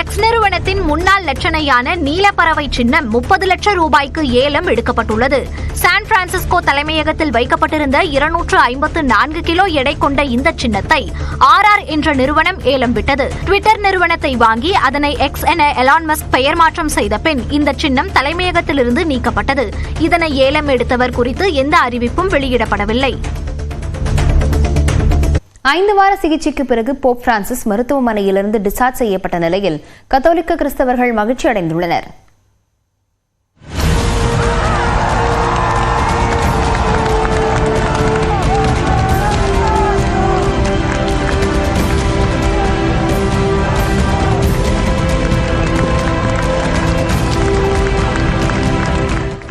X நிறுவனத்தின் முன்னாள் லட்சணையான நீலப்பறவை சின்னம் முப்பது லட்சம் ரூபாய்க்கு ஏலம் எடுக்கப்பட்டுள்ளது. சான் பிரான்சிஸ்கோ தலைமையகத்தில் வைக்கப்பட்டிருந்த இருநூற்று ஐம்பத்து நான்கு கிலோ எடை கொண்ட இந்த சின்னத்தை ஆர்ஆர் என்ற நிறுவனம் ஏலம் விட்டது. ட்விட்டர் நிறுவனத்தை வாங்கி அதனை எக்ஸ் என எலான் மஸ்க் பெயர் மாற்றம் செய்த பின் இந்த சின்னம் தலைமையகத்திலிருந்து நீக்கப்பட்டது. இதனை ஏலம் எடுத்தவர் குறித்து எந்த அறிவிப்பும் வெளியிடப்படவில்லை. ஐந்து வார சிகிச்சைக்கு பிறகு போப் பிரான்சிஸ் மருத்துவமனையிலிருந்து டிஸ்சார்ஜ் செய்யப்பட்ட நிலையில் கத்தோலிக்க கிறிஸ்தவர்கள் மகிழ்ச்சி அடைந்துள்ளனர்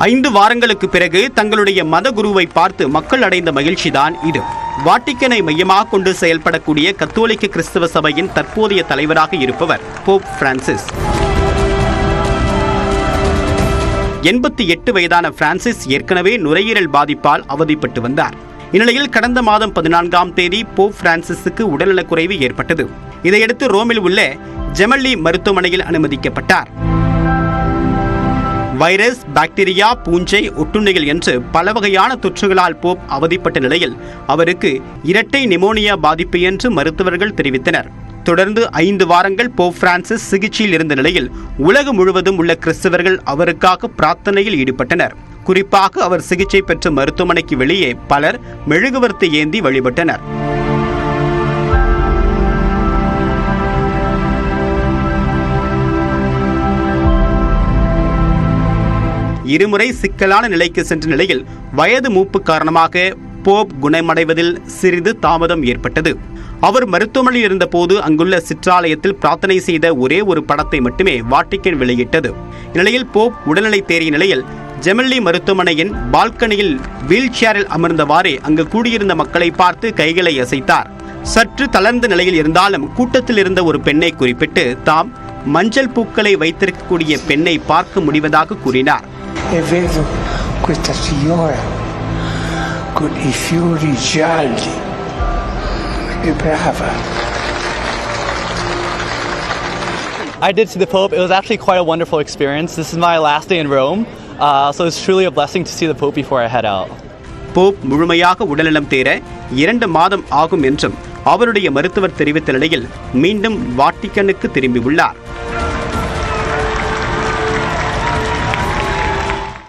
ஐந்து வாரங்களுக்கு பிறகு தங்களுடைய மத குருவை பார்த்து மக்கள் அடைந்த மகிழ்ச்சிதான் இது. வாட்டிக்கனை மையமாக கொண்டு செயல்படக்கூடிய கத்தோலிக்க கிறிஸ்தவ சபையின் தற்போதைய தலைவராக இருப்பவர் போப் பிரான்சிஸ். எண்பத்தி எட்டு வயதான பிரான்சிஸ் ஏற்கனவே நுரையீரல் பாதிப்பால் அவதிப்பட்டு வந்தார். இந்நிலையில் கடந்த மாதம் பதினான்காம் தேதி போப் பிரான்சிஸுக்கு உடல்நலக்குறைவு ஏற்பட்டது. இதையடுத்து ரோமில் உள்ள ஜெமல்லி மருத்துவமனையில் அனுமதிக்கப்பட்டார். வைரஸ் பாக்டீரியா பூஞ்சை ஒட்டுண்ணிகள் என்று பல வகையான தொற்றுகளால் போப் அவதிப்பட்ட நிலையில் அவருக்கு இரட்டை நிமோனியா பாதிப்பு என்று மருத்துவர்கள் தெரிவித்தனர். தொடர்ந்து ஐந்து வாரங்கள் போப் பிரான்சிஸ் சிகிச்சையில் இருந்த நிலையில் உலகம் முழுவதும் உள்ள கிறிஸ்தவர்கள் அவருக்காக பிரார்த்தனையில் ஈடுபட்டனர். குறிப்பாக அவர் சிகிச்சை பெற்ற மருத்துவமனைக்கு வெளியே பலர் மெழுகுவர்த்தி ஏந்தி வழிபட்டனர். இருமுறை சிக்கலான நிலைக்கு சென்ற நிலையில் வயது மூப்பு காரணமாக போப் குணமடைவதில் சிறிது தாமதம் ஏற்பட்டது. அவர் மருத்துவமனையில் இருந்தபோது அங்குள்ள சிற்றாலயத்தில் பிரார்த்தனை செய்த ஒரே ஒரு படத்தை மட்டுமே வாட்டிக்கன் வெளியிட்டது. இந்நிலையில் போப் உடல்நிலை தேறிய நிலையில் ஜெமல்லி மருத்துவமனையின் பால்கனியில் வீல் சேரில் அமர்ந்தவாறே அங்கு கூடியிருந்த மக்களை பார்த்து கைகளை அசைத்தார். சற்று தளர்ந்த நிலையில் இருந்தாலும் கூட்டத்தில் இருந்த ஒரு பெண்ணை குறிப்பிட்டு தாம் மஞ்சள் பூக்களை வைத்திருக்கக்கூடிய பெண்ணை பார்க்க முடிவதாக கூறினார். e vedo questa signora con i fiori gialli. È brava. I did see the Pope. It was actually quite a wonderful experience. This is my last day in Rome, uh, so it's truly a blessing to see the Pope before I head out. Pope முழுமையாக உடல்நலம் தேர இரண்டு மாதம் ஆகும் என்றும் அவருடைய மருத்துவர் தெரிவித்த நிலையில் மீண்டும் வாட்டிக்கனுக்கு திரும்பியுள்ளார்